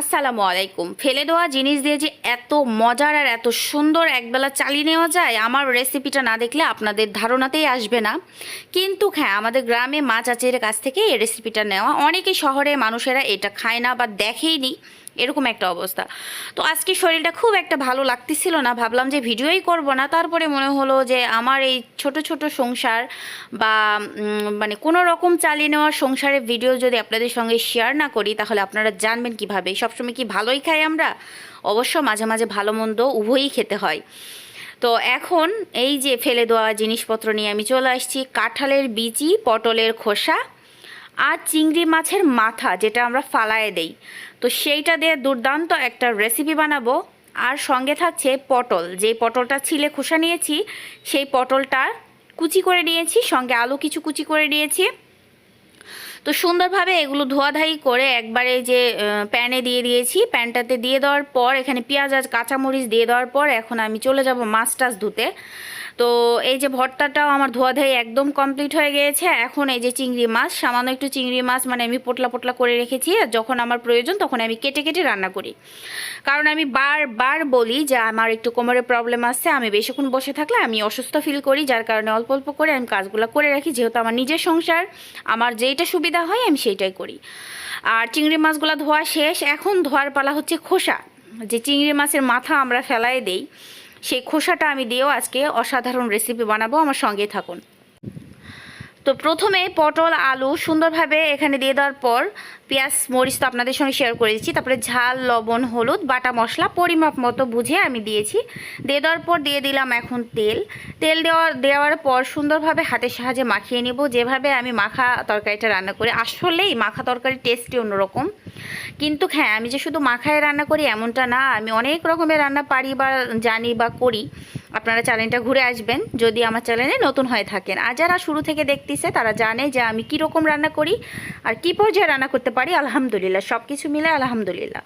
আসসালামু আলাইকুম। ফেলে দেওয়া জিনিস দিয়ে যে এত মজার আর এত সুন্দর একবেলা চালিয়ে নেওয়া যায়, আমার রেসিপিটা না দেখলে আপনাদের ধারণাতেই আসবে না। কিন্তু হ্যাঁ আমাদের গ্রামে মাছ চাচির কাছ থেকে এই রেসিপিটা নেওয়া অনেকে শহরে মানুষেরা এটা খায় না বা দেখেই নি। এরকম একটা অবস্থা। তো আজকে শরীরটা খুব একটা ভালো লাগতেছিল না, ভাবলাম যে ভিডিওই করব না। তারপরে মনে হলো যে আমার এই ছোট ছোট সংসার বা মানে কোনো রকম চালিয়ে নেওয়ার সংসারের ভিডিও যদি আপনাদের সঙ্গে শেয়ার না করি, তাহলে আপনারা জানবেন কীভাবে। সবসময় কি ভালোই খাই আমরা? অবশ্য মাঝে মাঝে ভালো মন্দ উভয়ই খেতে হয়। তো এখন এই যে ফেলে দেওয়া জিনিসপত্র নিয়ে আমি চলে আসছি। কাঁঠালের বিচি, পটলের খোসা আর চিংড়ি মাছের মাথা যেটা আমরা ফালায়ে দেই। তো সেইটা দিয়ে দুর্দান্ত একটা রেসিপি বানাবো। আর সঙ্গে থাকছে পটল। যে পটলটা ছিলে খোসা নিয়েছি, সেই পটলটা কুচি করে নিয়েছি, সঙ্গে আলু কিছু কুচি করে নিয়েছি। তো সুন্দরভাবে এগুলো ধোয়াধাই করে একবারে যে প্যানে দিয়ে দিয়েছি। প্যানটাতে দিয়ে দেওয়ার পর, এখানে পেঁয়াজ আর কাঁচামরিচ দিয়ে দেওয়ার পর, এখন আমি চলে যাব মাছ টাছ ধুতে। তো এই যে ভর্তাটাও আমার ধোয়া ধোয়াধাই একদম কমপ্লিট হয়ে গিয়েছে। এখন এই যে চিংড়ি মাছ, সামান্য একটু চিংড়ি মাছ মানে আমি পোটলা পোটলা করে রেখেছি, আর যখন আমার প্রয়োজন তখন আমি কেটে কেটে রান্না করি। কারণ আমি বারবার বলি যে আমার একটু কোমরের প্রবলেম আছে, আমি বেশিক্ষণ বসে থাকলে আমি অসুস্থ ফিল করি, যার কারণে অল্প অল্প করে আমি কাজগুলো করে রাখি, যেহেতু আমার নিজের সংসার, আমার যেইটা সুবিধা হয় আমি সেইটাই করি। আর চিংড়ি মাছগুলো ধোয়া শেষ, এখন ধোয়ার পালা হচ্ছে খোসা। যে চিংড়ি মাছের মাথা আমরা ফেলায় দেই সেই খোসাটা আমি দিয়েও আজকে অসাধারণ রেসিপি বানাবো, আমার সঙ্গেই থাকুন। তো প্রথমে পটল, আলু সুন্দরভাবে এখানে দিয়ে দেওয়ার পর পেঁয়াজ, মরিচ তো আপনাদের সঙ্গে শেয়ার করে দিচ্ছি, তারপরে ঝাল, লবণ, হলুদ, বাটা মশলা, পরিমাপ মতো বুঝে আমি দিয়েছি। দিয়ে দেওয়ার পর দিয়ে দিলাম এখন তেল। তেল দেওয়ার দেওয়ার পর সুন্দরভাবে হাতের সাহায্যে মাখিয়ে নিব। যেভাবে আমি মাখা তরকারিটা রান্না করি, আসলেই মাখা তরকারি টেস্টই অন্যরকম। কিন্তু হ্যাঁ আমি যে শুধু মাখায় রান্না করি এমনটা না, আমি অনেক রকমের রান্না পারি বা জানি বা করি। আপনারা চ্যানেলটা ঘুরে আসবেন, যদি আমার চ্যানেলে নতুন হয়ে থাকেন। আর যারা শুরু থেকে দেখতেছে, তারা জানে যে আমি কী রকম রান্না করি আর কী পর্যায়ে রান্না করতে পারি, আলহামদুলিল্লাহ। সব কিছু মিলে আলহামদুলিল্লাহ।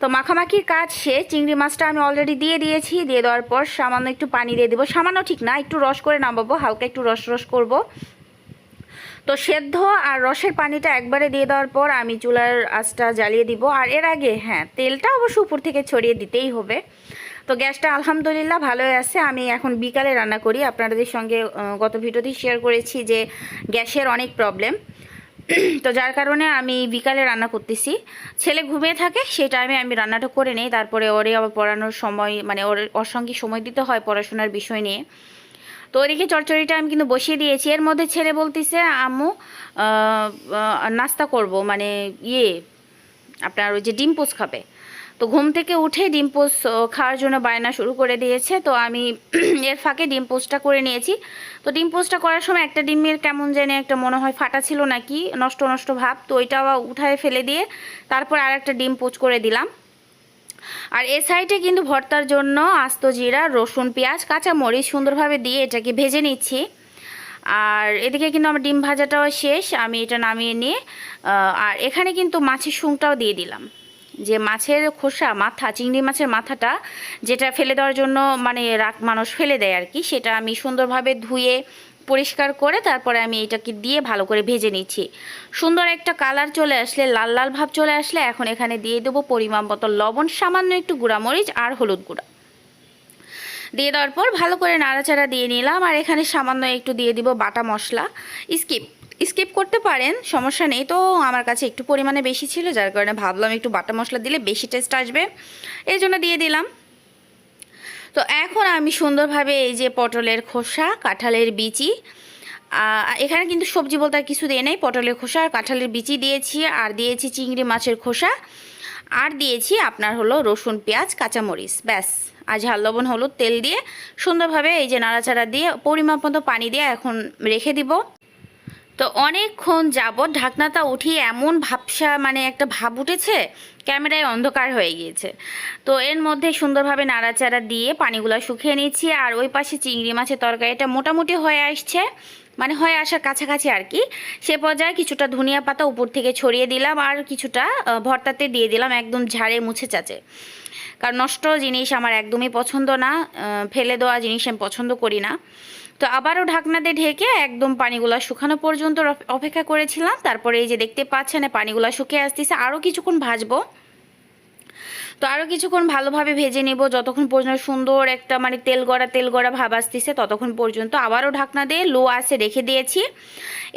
তো মাখামাখির কাজ সে চিংড়ি মাছটা আমি অলরেডি দিয়ে দিয়েছি, দিয়ে দেওয়ার পর সামান্য একটু পানি দিয়ে দেবো। সামান্য ঠিক না, একটু রস করে নামাবো, হালকা একটু রস রস করব। তো সেদ্ধ আর রসের পানিটা একবারে দিয়ে দেওয়ার পর আমি চুলার আঁচটা জ্বালিয়ে দিব। আর এর আগে হ্যাঁ তেলটা অবশ্য উপর থেকে ছড়িয়ে দিতেই হবে। তো গ্যাসটা আলহামদুলিল্লাহ ভালোই আছে। আমি এখন বিকালে রান্না করি। আপনাদের সঙ্গে গত ভিডিওতেই শেয়ার করেছি যে গ্যাসের অনেক প্রবলেম তো যার কারণে আমি বিকালে রান্না করতেছি। ছেলে ঘুমিয়ে থাকে, সেই টাইমে আমি রান্নাটা করে নিই। তারপরে ওরে আবার পড়ানোর সময় মানে ওর ওর সময় দিতে হয় পড়াশোনার বিষয় নিয়ে। তো ওদিকে চচ্চড়িটা আমি কিন্তু বসিয়ে দিয়েছি। এর মধ্যে ছেলে বলতেছে, আম্মু নাস্তা করব। মানে ইয়ে আপনার ওই যে ডিম পোস্ট খাবে। তো ঘুম থেকে উঠে ডিম পোস্ট খাওয়ার জন্য বায়না শুরু করে দিয়েছে। তো আমি এর ফাঁকে ডিম পোস্টটা করে নিয়েছি। তো ডিম পোস্টটা করার সময় একটা ডিমের কেমন জানি একটা মনে হয় ফাটা ছিল নাকি, নষ্ট নষ্ট ভাব। তো ওইটা উঠায় ফেলে দিয়ে তারপর আর একটা ডিম পোস্ট করে দিলাম। আর এ সাইডে কিন্তু ভর্তার জন্য আস্ত জিরা, রসুন, পেঁয়াজ কাঁচা মরিচ সুন্দরভাবে দিয়ে এটাকে ভেজে নিচ্ছি। আর এদিকে কিন্তু আমার ডিম ভাজাটাও শেষ, আমি এটা নামিয়ে নিয়ে আর এখানে কিন্তু মাছের শুংটাও দিয়ে দিলাম। যে মাছের খোসা, মাথা, চিংড়ি মাছের মাথাটা যেটা ফেলে দেওয়ার জন্য মানে রাখ মানুষ ফেলে দেয় আর কি, সেটা আমি সুন্দরভাবে ধুয়ে পরিষ্কার করে তারপরে আমি এটাকে দিয়ে ভালো করে ভেজে নিচ্ছি। সুন্দর একটা কালার চলে আসলে, লাল লাল ভাব চলে আসলে এখন এখানে দিয়ে দেবো পরিমাণ মতো লবণ, সামান্য একটু গুঁড়ামরিচ আর হলুদ গুঁড়া। দিয়ে দেওয়ার পর ভালো করে নাড়াচাড়া দিয়ে নিলাম আর এখানে সামান্য একটু দিয়ে দিব বাটা মশলা। স্কিপ স্কিপ করতে পারেন, সমস্যা নেই। তো আমার কাছে একটু পরিমাণে বেশি ছিল, যার কারণে ভাবলাম একটু বাটা মশলা দিলে বেশি টেস্ট আসবে। এই জন্য দিয়ে দিলাম। তো এখন আমি সুন্দরভাবে এই যে পটলের খোসা, কাঁঠালের বিচি এখানে কিন্তু সবজি বলতে আর কিছু দিয়ে নেই। পটলের খোসা আর কাঁঠালের বিচি দিয়েছি, আর দিয়েছি চিংড়ি মাছের খোসা, আর দিয়েছি আপনার হলো রসুন, পেঁয়াজ, কাঁচামরিচ, ব্যাস। আর ঝাল, লবণ, হলুদ, তেল দিয়ে সুন্দরভাবে এই যে নাড়াচাড়া দিয়ে পরিমাপ মতো পানি দিয়ে এখন রেখে দিব। তো অনেকক্ষণ যাবৎ ঢাকনাটা উঠিয়ে এমন ভাবসা মানে একটা ভাব উঠেছে, ক্যামেরায় অন্ধকার হয়ে গিয়েছে। তো এর মধ্যে সুন্দরভাবে নাড়াচাড়া দিয়ে পানিগুলো শুকিয়ে নিচ্ছি, আর ওই পাশে চিংড়ি মাছের তরকারিটা মোটামুটি হয়ে আসছে মানে হয়ে আসার কাছাকাছি আর কি। সে পর্যায়ে কিছুটা ধনিয়া পাতা উপর থেকে ছড়িয়ে দিলাম, আর কিছুটা ভর্তাতে দিয়ে দিলাম একদম ঝাড়ে মুছে চাচে। কারণ নষ্ট জিনিস আমার একদমই পছন্দ না ফেলে দেওয়া জিনিস আমি পছন্দ করি না। তো আবারও ঢাকনাতে ঢেকে একদম পানিগুলো শুকানো পর্যন্ত অপেক্ষা করেছিলাম। তারপরে এই যে দেখতে পাচ্ছেন পানিগুলো শুকিয়ে আসতেছে। আরও কিছুক্ষণ ভাজবো। তো আরও কিছুক্ষণ ভালোভাবে ভেজে নেব। যতক্ষণ পর্যন্ত সুন্দর একটা মানে তেল গড়া তেল গড়া ভাব আসতেছে, ততক্ষণ পর্যন্ত আবারও ঢাকনা দিয়ে লো আসে রেখে দিয়েছি।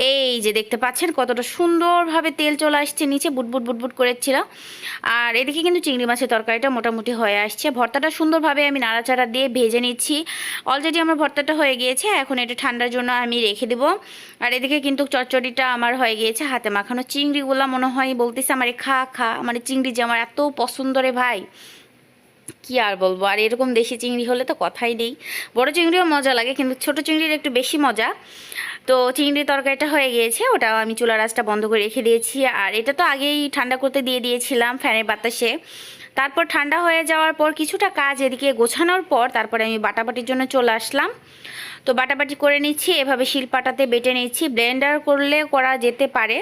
এই যে দেখতে পাচ্ছেন কতটা সুন্দরভাবে তেল চলে আসছে নিচে বুটবুট বুটবুট করেছিল আর এদিকে কিন্তু চিংড়ি মাছের তরকারিটা মোটামুটি হয়ে আসছে। ভর্তাটা সুন্দরভাবে আমি নাড়াচাড়া দিয়ে ভেজে নিচ্ছি। অলরেডি আমার ভর্তাটা হয়ে গিয়েছে, এখন এটা ঠান্ডার জন্য আমি রেখে দেবো। আর এদিকে কিন্তু চচ্চড়িটা আমার হয়ে গিয়েছে, হাতে মাখানো চিংড়িগুলো মনে হয় বলতেছে আমার খা খা। মানে চিংড়ি যে আমার এত পছন্দ রে ভাই কি আর বলব? আর এরকম দেশি চিংড়ি হলে তো কথাই নেই। বড় চিংড়িও মজা লাগে, কিন্তু ছোট চিংড়ির একটু বেশি মজা। তো চিংড়ি তরকারিটা হয়ে গিয়েছে ওটাও আমি চুলা রাসটা বন্ধ করে রেখে দিয়েছি। আর এটা তো আগেই ঠান্ডা করতে দিয়ে দিয়েছিলাম ফ্যানের বাতাসে। তারপর ঠান্ডা হয়ে যাওয়ার পর কিছুটা কাজ এদিকে গোছানোর পর তারপরে আমি বাটাবাটির জন্য চলে আসলাম। তো বাটাবাটি করে নিচ্ছি, এভাবে শিলপাটাতে বেটে নিচ্ছি। ব্লেন্ডার করলে করা যেতে পারে।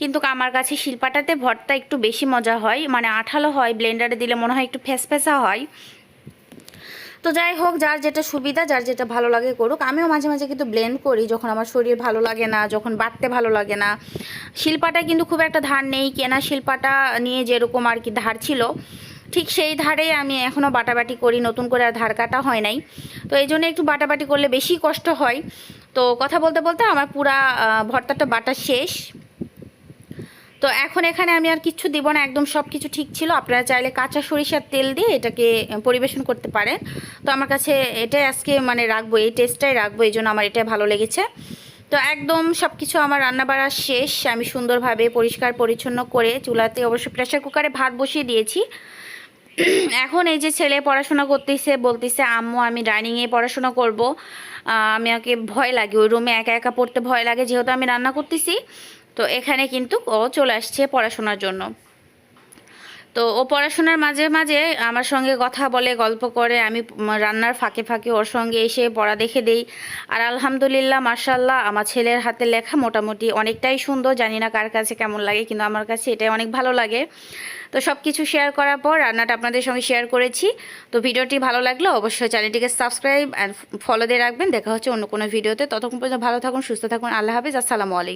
কিন্তু আমার কাছে শিলপাটাতে ভর্তা একটু বেশি মজা হয় মানে আঠালো হয় ব্লেন্ডারে দিলে মনে হয় একটু ফ্যাসফ্যাসা হয়। তো যাই হোক, যার যেটা সুবিধা, যার যেটা ভালো লাগে করুক। আমিও মাঝে মাঝে কিন্তু ব্লেন্ড করি, যখন আমার শরীর ভালো লাগে না, যখন বাটতে ভালো লাগে না। শিল্পাটায় কিন্তু খুব একটা ধার নেই, কেনা শিল্পাটা নিয়ে যেরকম আর কি ধার ছিল, ঠিক সেই ধারেই আমি এখনও বাটাবাটি করি, নতুন করে আর ধার কাটা হয় নাই। তো এই জন্য একটু বাটাবাটি করলে বেশি কষ্ট হয়। তো কথা বলতে বলতে আমার পুরা ভর্তাটা বাটা শেষ। তো এখন এখানে আমি আর কিচ্ছু দিব না, একদম সব কিছু ঠিক ছিল। আপনারা চাইলে কাঁচা সরিষার তেল দিয়ে এটাকে পরিবেশন করতে পারেন। তো আমার কাছে এটাই আজকে মানে রাখব, এই টেস্টটাই রাখব, এই জন্য আমার এটাই ভালো লেগেছে। তো একদম সব কিছু আমার রান্না বাড়া শেষ, আমি সুন্দরভাবে পরিষ্কার পরিচ্ছন্ন করে চুলাতে অবশ্যই প্রেশার কুকারে ভাত বসিয়ে দিয়েছি। এখন এই যে ছেলে পড়াশোনা করতেছে, বলতেছে, আম্মু, আমি ডাইনিংয়ে পড়াশোনা করব। আমি ওকে ভয় লাগে, ওই রুমে একা একা পড়তে ভয় লাগে, যেহেতু আমি রান্না করতেছি। তো এখানে কিন্তু ও চলে আসছে পড়াশোনার জন্য। তো ও পড়াশোনার মাঝে মাঝে আমার সঙ্গে কথা বলে, গল্প করে, আমি রান্নার ফাঁকে ফাঁকে ওর সঙ্গে এসে পড়া দেখে দেই। আর আলহামদুলিল্লাহ মার্শাল্লাহ আমার ছেলের হাতে লেখা মোটামুটি অনেকটাই সুন্দর। জানি না কার কাছে কেমন লাগে, কিন্তু আমার কাছে এটাই অনেক ভালো লাগে। তো সব কিছু শেয়ার করার পর রান্নাটা আপনাদের সঙ্গে শেয়ার করেছি। তো ভিডিওটি ভালো লাগলে অবশ্যই চ্যানেলটিকে সাবস্ক্রাইব অ্যান্ড ফলো দিয়ে রাখবেন। দেখা হচ্ছে অন্য কোনো ভিডিওতে। ততক্ষণ পর্যন্ত ভালো থাকুন, সুস্থ থাকুন। আল্লাহ হাফিজ, আসসালামু আলাইকুম।